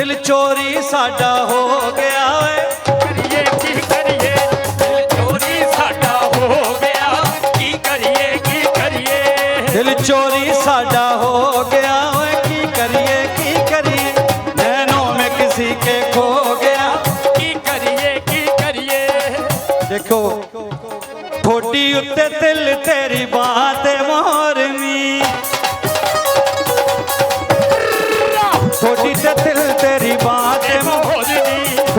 ਦਿਲ ਚੋਰੀ ਸਾਡਾ ਹੋ ਗਿਆ ਓਏ। ਕਰੀਏ ਕੀ ਕਰੀਏ? ਦਿਲ ਚੋਰੀ ਸਾਡਾ ਹੋ ਗਿਆ। ਕੀ ਕਰੀਏ ਕੀ ਕਰੀਏ? ਦਿਲ ਚੋਰੀ ਸਾਡਾ ਹੋ ਗਿਆ ਓਏ। ਕੀ ਕਰੀਏ ਕੀ ਕਰੀਏ? ਨੈਨੋਂ ਮੈਂ ਕਿसी ਕੇ ਖੋ ਗਿਆ। ਕੀ ਕਰੀਏ ਕੀ ਕਰੀਏ? ਦੇਖੋ ਠੋਡੀ ਉੱਤੇ ਦਿਲ ਤੇਰੀ ਬਾਹ ਤੇ ਮੋਰਨੀ।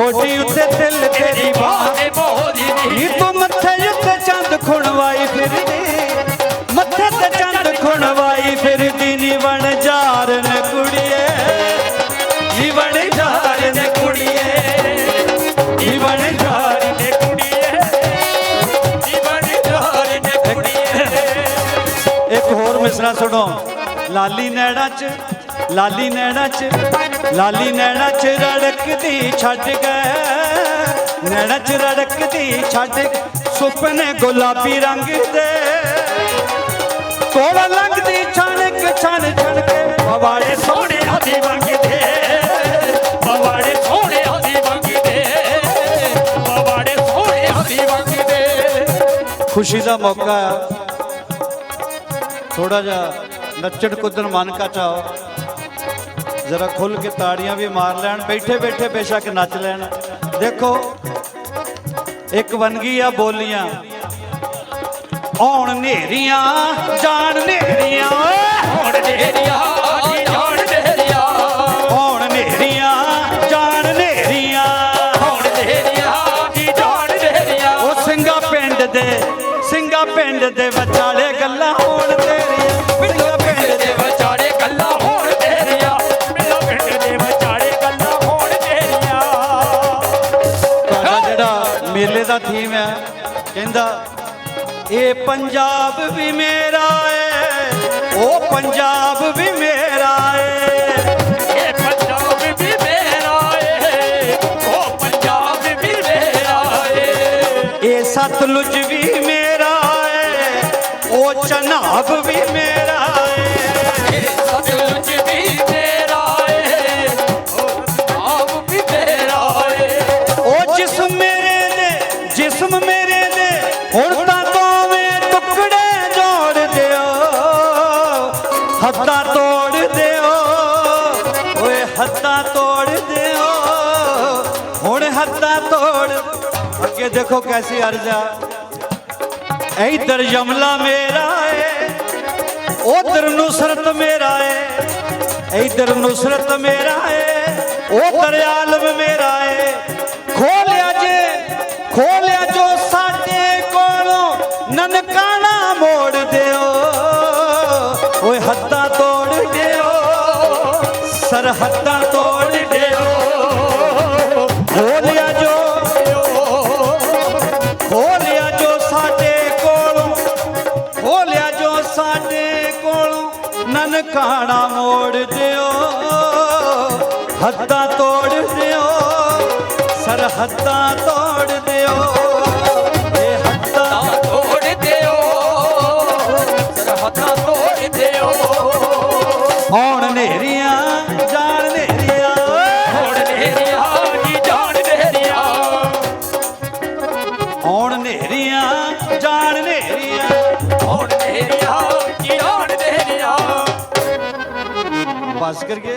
ਠੋਡੀ ਉੱਤੇ ਦਿਲ ਤੇਰੀ ਬਾਹ ਮੋਹਣੀ ਨੀ ਤੂੰ ਮੱਥੇ ਉੱਤੇ ਚੰਦ ਖੁਣਵਾਈ ਫਿਰਦੀ। ਮੱਥੇ ਤੇ ਚੰਦ ਖੁਣਵਾਈ ਫਿਰਦੀ ਨੀ ਬਣ ਜਾਰਨ ਕੁੜੀਏ। ਨੀ ਬਣ ਜਾਰਨ ਕੁੜੀਏ। ਨੀ ਬਣ ਜਾਰਨ ਕੁੜੀਏ। ਜੀਵਨ ਜੋਰ ਨੇ ਕੁੜੀਏ। ਇੱਕ ਹੋਰ ਮਿਸਰਾ ਸੁਣੋ। ਲਾਲੀ ਨੈਣਾ ਚ ਲਾਲੀ ਨੈਣਾ ਚ। ਲਾਲੀ ਨੈਣਾ ਚ ਰੜਕਦੀ ਛੱਡ ਗਏ। ਨੈਣਾ ਚ ਰੜਕਦੀ ਛੱਡ ਸੁਪਨੇ ਗੁਲਾਬੀ ਰੰਗ ਦੇ। ਕੋਲ ਲੰਘਦੀ ਛਣਕ ਛਣ ਛਣ ਕੇ। ਪਵਾੜੇ ਸੋਹਣੇ ਹੱਥੀ ਮੰਗਦੇ ਪਵਾੜੇ ਸੋਹਣੇ ਹੱਥੀ ਮੰਗਦੇ ਪਵਾੜੇ ਸੋਹਣੇ ਹੱਥੀ ਮੰਗਦੇ ਖੁਸ਼ੀ ਦਾ ਮੌਕਾ ਥੋੜਾ ਜਿਹਾ ਨੱਚਣ ਕੁੱਦਣ ਮਨ ਕਾ ਚਾਓ। ਜ਼ਰਾ ਖੁੱਲ ਕੇ ਤਾੜੀਆਂ ਵੀ ਮਾਰ ਲੈਣ, ਬੈਠੇ ਬੈਠੇ ਬੇਸ਼ੱਕ ਨੱਚ ਲੈਣ। ਦੇਖੋ, ਇੱਕ ਵੰਗੀ ਆ ਬੋਲੀਆਂ। ਆਉਣ ਨੇਰੀਆਂ, ਜਾਣ ਨੇਰੀਆਂ ਹੁਣ ਢੇਰੀਆਂ ਜਾਣ ਢੇਰੀਆਂ ਆਉਣ ਨੇਰੀਆਂ, ਜਾਣ ਨੇਰੀਆਂ। ਹੁਣ ਢੇਰੀਆਂ ਜਾਣ ਢੇਰੀਆਂ ਉਹ ਸਿੰਘਾ ਪਿੰਡ ਦੇ, ਸਿੰਘਾ ਪਿੰਡ ਦੇ ਵਿਚਾਲੇ ਗੱਲਾਂ ਹੋਣ ਤੇਰੀਆਂ। ਦਾ ਥੀਮ ਹੈ ਕਹਿੰਦਾ ਇਹ ਪੰਜਾਬ ਵੀ ਮੇਰਾ ਏ ਉਹ ਪੰਜਾਬ ਵੀ ਮੇਰਾ ਏ। ਇਹ ਪੰਜਾਬ ਵੀ ਮੇਰਾ ਏ ਉਹ ਪੰਜਾਬ ਵੀ ਮੇਰਾ ਏ। ਇਹ ਸਤਲੁਜ ਵੀ ਮੇਰਾ ਏ ਉਹ ਚਨਾਬ ਵੀ ਮੇਰਾ ਏ। ਤੋੜ ਦਿਓ। ਹੁਣ ਹੱਥਾਂ ਤੋੜ। ਅੱਗੇ ਦੇਖੋ ਕੈਸੀ ਅਰਜ਼ਾ ਇਧਰ ਯਮਲਾ ਮੇਰਾ ਏ, ਉਧਰ ਨੁਸਰਤ ਮੇਰਾ ਏ, ਇਧਰ ਨੁਸਰਤ ਮੇਰਾ ਏ, ਉਧਰ ਆਲਮ ਮੇਰਾ ਏ। ਖੋਲਿਆ ਜੇ, ਖੋਲਿਆ ਜੋ ਸਾਡੇ ਕੋਲੋਂ, ਨਨਕਾਣਾ ਮੋੜ ਦਿਓ। ਓਏ ਹੱਦਾਂ ਤੋੜ ਦਿਓ। ਸਰਹੱਦਾਂ ਨਨਕਾਣਾ ਮੋੜ ਦਿਓ ਹੱਦਾਂ ਤੋੜ ਦਿਓ ਸਰਹੱਦਾਂ ਤੋੜ ਦਿਓ। ਇਹ ਹੱਦਾਂ ਤੋੜ ਦਿਓ ਸਰਹੱਦਾਂ ਤੋੜ ਦਿਓ। ਆਉਣ ਨੇਰੀਆਂ ਜਾਣ ਨੇਰੀਆਂ। ਆਉਣ ਨੇਰੀਆਂ ਖਾਸ ਕਰਕੇ